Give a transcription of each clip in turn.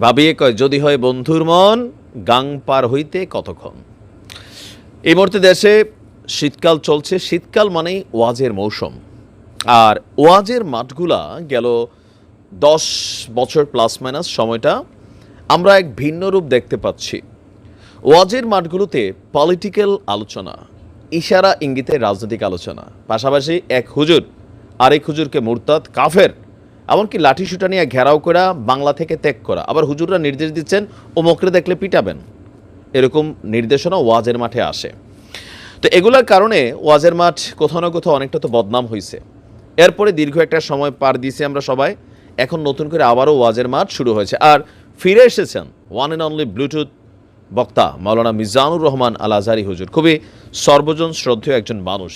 ভাবিয়ে কয়, যদি হয় বন্ধুর মন, গাং পার হইতে কতক্ষণ? এই মুহূর্তে দেশে শীতকাল চলছে। শীতকাল মানেই ওয়াজের মৌসুম। আর ওয়াজের মাঠগুলা গেল দশ বছর প্লাস মাইনাস সময়টা। আমরা এক ভিন্ন রূপ দেখতে পাচ্ছি। ওয়াজের মাঠগুলোতে পলিটিক্যাল আলোচনা, ইশারা ইঙ্গিতে রাজনৈতিক আলোচনা, পাশাপাশি এক হুজুর, আরেক হুজুরকে মুরতাদ, কাফের এমনকি লাঠি সুটা নিয়ে ঘেরাও করা, বাংলা থেকে ত্যাগ করা। আবার হুজুররা নির্দেশ দিচ্ছেন ও মকরে দেখলে পিটাবেন। এরকম নির্দেশনা ওয়াজের মাঠে আসে। তো এগুলোর কারণে ওয়াজের মাঠ কোথাও না কোথাও অনেকটা তো বদনাম হয়েছে এরপরে দীর্ঘ একটা সময় পার দিয়েছি আমরা সবাই। এখন নতুন করে আবারও ওয়াজের মাঠ শুরু হয়েছে। আর ফিরে এসেছেন ওয়ান অ্যান্ড অনলি ব্লুটুথ বক্তা মাওলানা মিজানুর রহমান আল আজহারি হুজুর। খুবই সর্বজন শ্রদ্ধেয় একজন মানুষ।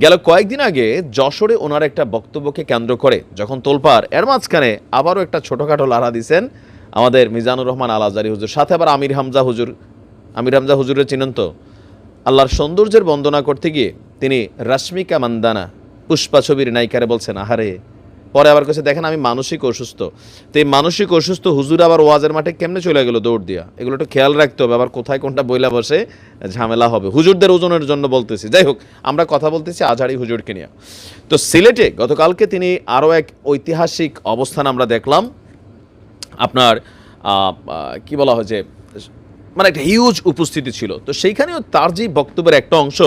গেল কয়েকদিন আগে যশোরে ওনার একটা বক্তব্যকে কেন্দ্র করে যখন তোলপার এর মাঝখানে আবারও একটা ছোটোখাটো লাড়া দিছেন আমাদের মিজানুর রহমান আল আজহারি হুজুর, সাথে আবার আমির হামজা হুজুর। আমির হামজা হুজুরের চিনেন তো? আল্লাহর সৌন্দর্যের বন্দনা করতে গিয়ে তিনি রশ্মিকা মান্দানা, পুষ্পা ছবির নায়িকারে বলছেন, আহারে পরে আবার কাছে দেখেন আমি মানসিক অসুস্থ। তো এই মানসিক অসুস্থ হুজুর আবার ওয়াজের মাঠে কেমনে চলে গেল দৌড় দিয়া? এগুলো একটু খেয়াল রাখতে হবে, আবার কোথায় কোনটা বইলা বসে ঝামেলা হবে। হুজুরদের ওজনের জন্য বলতেছি। যাই হোক, আমরা কথা বলতেছি আজহারি হুজুরকে নিয়ে। তো সিলেটে গতকালকে তিনি আরও এক ঐতিহাসিক অবস্থান আমরা দেখলাম। আপনার কি বলা হয় যে মানে একটা হিউজ উপস্থিতি ছিল। তো সেইখানেও তার যে বক্তব্যের একটা অংশ,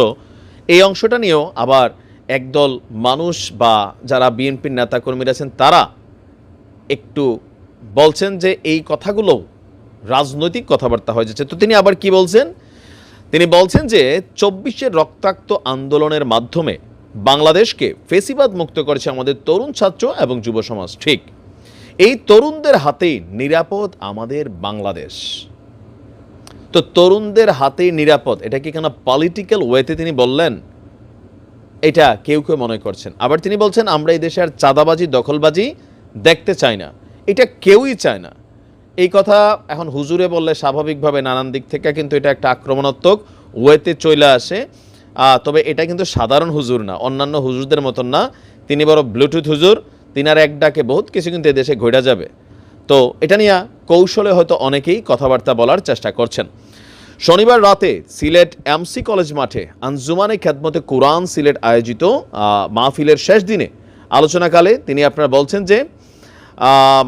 এই অংশটা নিয়েও আবার একদল মানুষ বা যারা বিএনপির নেতাকর্মীরা আছেন, তারা একটু বলছেন যে এই কথাগুলো রাজনৈতিক কথাবার্তা হয়ে যাচ্ছে। তো তিনি আবার কি বলছেন? তিনি বলছেন যে চব্বিশের রক্তাক্ত আন্দোলনের মাধ্যমে বাংলাদেশকে ফেসিবাদ মুক্ত করেছে আমাদের তরুণ ছাত্র এবং যুব সমাজ। ঠিক, এই তরুণদের হাতেই নিরাপদ আমাদের বাংলাদেশ। তো তরুণদের হাতেই নিরাপদ, এটা কি কেন পলিটিক্যাল ওয়েতে তিনি বললেন? এটা কেউ কেউ মনে করছেন। আবার তিনি বলছেন, আমরা এই দেশে আর চাঁদাবাজি, দখলবাজি দেখতে চাই না। এটা কেউই চায় না। এই কথা এখন হুজুরে বললে স্বাভাবিকভাবে নানান দিক থেকে কিন্তু এটা একটা আক্রমণাত্মক ওয়েতে চলে আসে। তবে এটা কিন্তু সাধারণ হুজুর না, অন্যান্য হুজুরদের মতন না। তিনি বড় ব্লুটুথ হুজুর, তিনার এক ডাকে বহুত কিছু কিন্তু এদেশে ঘটা যাবে। তো এটা নিয়ে কৌশলে হয়তো অনেকেই কথাবার্তা বলার চেষ্টা করছেন। শনিবার রাতে সিলেট এমসি কলেজ মাঠে আঞ্জুমানে খ্যাতমতে কোরআন সিলেট আয়োজিত মাহফিলের শেষ দিনে আলোচনাকালে তিনি আপনারা বলছেন যে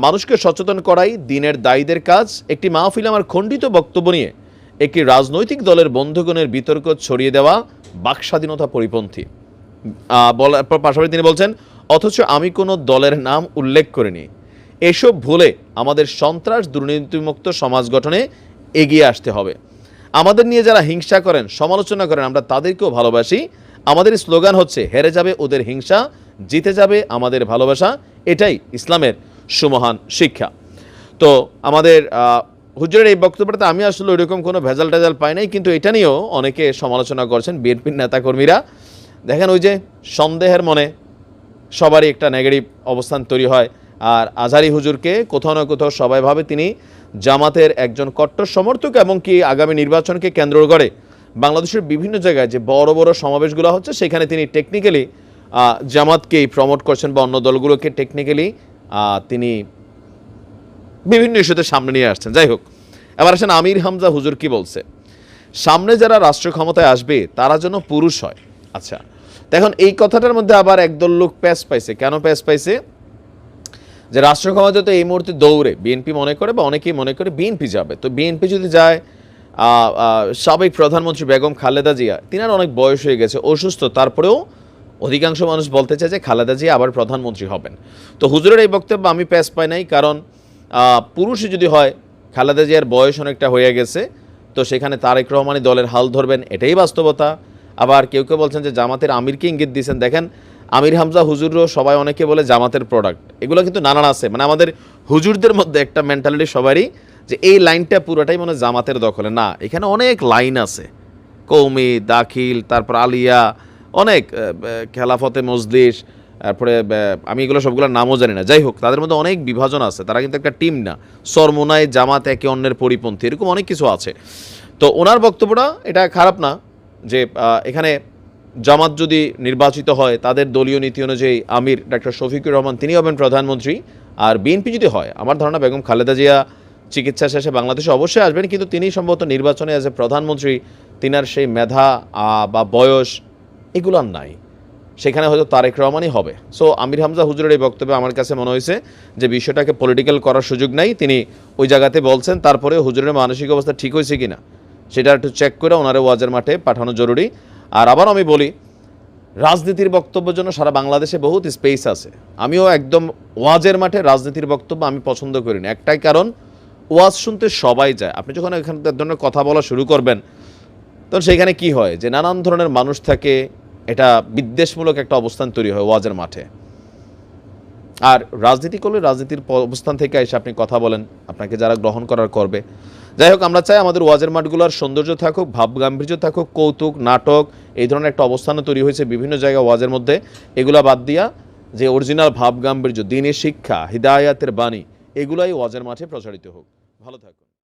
মানুষকে সচেতন করাই দিনের দায়ীদের কাজ। একটি মাহফিল আমার খণ্ডিত বক্তব্য নিয়ে একটি রাজনৈতিক দলের বন্ধুগণের বিতর্ক ছড়িয়ে দেওয়া বাকস্বাধীনতা পরিপন্থী। পাশাপাশি তিনি বলছেন, অথচ আমি কোনো দলের নাম উল্লেখ করিনি। এসব ভুলে আমাদের সন্ত্রাস দুর্নীতিমুক্ত সমাজ গঠনে এগিয়ে আসতে হবে। আমাদের নিয়ে যারা হিংসা করেন, সমালোচনা করেন, আমরা তাদেরকেও ভালোবাসি। আমাদের স্লোগান হচ্ছে, হেরে যাবে ওদের হিংসা, জিতে যাবে আমাদের ভালোবাসা। এটাই ইসলামের সুমহান শিক্ষা। তো আমাদের হুজুরের এই বক্তব্যটাতে আমি আসলে ওইরকম কোনো ভেজাল টেজাল পাই নাই, কিন্তু এটা নিয়েও অনেকে সমালোচনা করছেন বিএনপির নেতাকর্মীরা। দেখেন ওই যে সন্দেহের মনে সবারই একটা নেগেটিভ অবস্থান তৈরি হয়। আর আজহারি হুজুরকে কোথাও না কোথাও সবাই ভাবে তিনি জামাতের একজন কট্টর সমর্থক এবং কি আগামী নির্বাচনকে কেন্দ্র করে বাংলাদেশের বিভিন্ন জায়গায় যে বড় বড় সমাবেশগুলো হচ্ছে, সেখানে তিনি টেকনিক্যালি জামাতকেই প্রমোট করছেন বা অন্য দলগুলোকে টেকনিক্যালি তিনি বিভিন্ন ইস্যুতে সামনে নিয়ে আসছেন। যাই হোক, এবার আসেন আমির হামজা হুজুর কি বলছে? সামনে যারা রাষ্ট্র ক্ষমতায় আসবে, তারা যেন পুরুষ হয়। আচ্ছা এখন এই কথাটার মধ্যে আবার একদল লোক প্যাস পাইছে। কেন প্যাস পাইছে? যে রাষ্ট্র ক্ষমতা তো এই মুহূর্তে দৌড়ে, বিএনপি মনে করে বা অনেকেই মনে করে বিএনপি যাবে। তো বিএনপি যদি যায় সাবেক প্রধানমন্ত্রী বেগম খালেদা জিয়া, তিনার অনেক বয়স হয়ে গেছে, অসুস্থ, তারপরেও অধিকাংশ মানুষ বলতে চায় যে খালেদা জিয়া আবার প্রধানমন্ত্রী হবেন। তো হুজুরের এই বক্তব্য আমি প্যাস পাই নাই, কারণ পুরুষই যদি হয়, খালেদা জিয়ার বয়স অনেকটা হয়ে গেছে, তো সেখানে তারেক রহমানই দলের হাল ধরবেন, এটাই বাস্তবতা। আবার কেউ কেউ বলছেন যে জামাতের আমিরকে ইঙ্গিত দিয়েছেন। দেখেন আমির হামজা হুজুরও সবাই অনেকে বলে জামাতের প্রোডাক্ট এগুলো কিন্তু নানান আছে। মানে আমাদের হুজুরদের মধ্যে একটা মেন্টালিটি সবারই যে এই লাইনটা পুরোটাই মনে জামাতের দখলে। না, এখানে অনেক লাইন আছে। কৌমি, দাখিল, তারপর আলিয়া, অনেক খেলাফতে মজলিস, তারপরে আমি এগুলো সবগুলোর নামও জানি না। যাই হোক, তাদের মধ্যে অনেক বিভাজন আছে। তারা কিন্তু একটা টিম না। সরমোনায় জামাত একে অন্যের পরিপন্থী, এরকম অনেক কিছু আছে। তো ওনার বক্তব্যটা এটা খারাপ না যে এখানে জামাত যদি নির্বাচিত হয়, তাদের দলীয় নীতি অনুযায়ী আমির ডাক্তার শফিকুর রহমান তিনি হবেন প্রধানমন্ত্রী। আর বিএনপি যদি হয়, আমার ধারণা বেগম খালেদা জিয়া চিকিৎসা শেষে বাংলাদেশে অবশ্যই আসবেন, কিন্তু তিনি সম্ভবত নির্বাচনে অ্যাজ এ প্রধানমন্ত্রী, তিনার সেই মেধা বা বয়স এগুলো আর নাই। সেখানে হয়তো তারেক রহমানই হবে। সো আমির হামজা হুজুরের এই বক্তব্যে আমার কাছে মনে হয়েছে যে বিষয়টাকে পলিটিক্যাল করার সুযোগ নাই। তিনি ওই জায়গাতে বলছেন তারপরে হুজুরের মানসিক অবস্থা ঠিক হয়েছে কিনা, সেটা একটু চেক করে ওনারে ওয়াজের মাঠে পাঠানো জরুরি। আর আবার আমি বলি, রাজনীতির বক্তব্যের জন্য সারা বাংলাদেশে বহুত স্পেস আছে। আমিও একদম ওয়াজের মাঠে রাজনীতির বক্তব্য আমি পছন্দ করি না। একটাই কারণ, ওয়াজ শুনতে সবাই যায়। আপনি যখন এখানে ধরনের কথা বলা শুরু করবেন, তখন সেখানে কি হয়? যে নানান ধরনের মানুষ থাকে, এটা বিদ্বেষমূলক একটা অবস্থান তৈরি হয় ওয়াজের মাঠে। আর রাজনীতি করলে রাজনীতির অবস্থান থেকে এসে আপনি কথা বলেন, আপনাকে যারা গ্রহণ করার করবে। যাই হোক, আমরা চাই আমাদের ওয়াজের মাঠগুলোর সৌন্দর্য থাকুক ভাব গাম্ভীর্য থাকুক, কৌতুক, নাটক, এই ধরনের একটা অবস্থানও তৈরি হয়েছে বিভিন্ন জায়গায় ওয়াজের মধ্যে। এগুলা বাদ দিয়া যে অরিজিনাল ভাব গাম্ভীর্য দিনের শিক্ষা, হৃদায়াতের বাণী, এগুলাই ওয়াজের মাঠে প্রচারিত হোক। ভালো থাকুন।